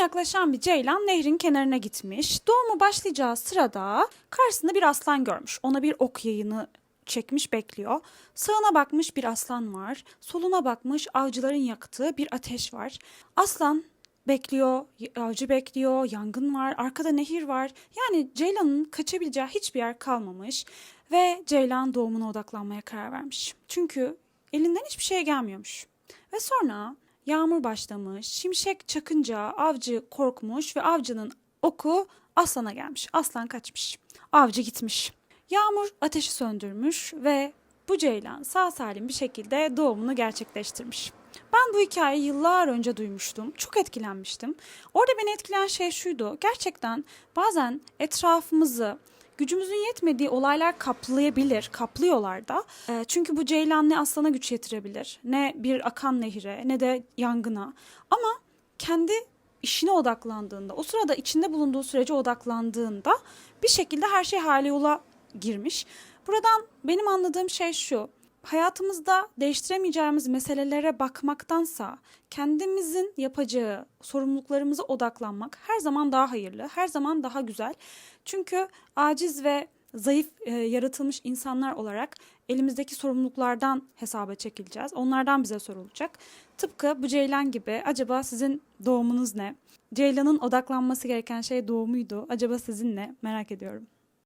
yaklaşan bir ceylan nehrin kenarına gitmiş. Doğumu başlayacağı sırada karşısında bir aslan görmüş. Ona bir ok yayını çekmiş bekliyor. Sağına bakmış bir aslan var. Soluna bakmış avcıların yaktığı bir ateş var. Aslan bekliyor, avcı bekliyor, yangın var, arkada nehir var. Yani Ceylan'ın kaçabileceği hiçbir yer kalmamış ve Ceylan doğumuna odaklanmaya karar vermiş. Çünkü elinden hiçbir şey gelmiyormuş. Ve sonra yağmur başlamış, şimşek çakınca avcı korkmuş ve avcının oku aslana gelmiş. Aslan kaçmış. Avcı gitmiş. Yağmur ateşi söndürmüş ve bu ceylan sağ salim bir şekilde doğumunu gerçekleştirmiş. Ben bu hikayeyi yıllar önce duymuştum. Çok etkilenmiştim. Orada beni etkileyen şey şuydu. Gerçekten bazen etrafımızı gücümüzün yetmediği olaylar kaplayabilir, kaplıyorlar da. Ee, çünkü bu ceylan ne aslana güç yetirebilir, ne bir akan nehire, ne de yangına. Ama kendi işine odaklandığında, o sırada içinde bulunduğu sürece odaklandığında bir şekilde her şey hale yola girmiş. Buradan benim anladığım şey şu. Hayatımızda değiştiremeyeceğimiz meselelere bakmaktansa kendimizin yapacağı sorumluluklarımıza odaklanmak her zaman daha hayırlı, her zaman daha güzel. Çünkü aciz ve zayıf e, yaratılmış insanlar olarak elimizdeki sorumluluklardan hesaba çekileceğiz. Onlardan bize sorulacak. Tıpkı bu Ceylan gibi acaba sizin doğumunuz ne? Ceylan'ın odaklanması gereken şey doğumuydu. Acaba sizin ne? Merak ediyorum.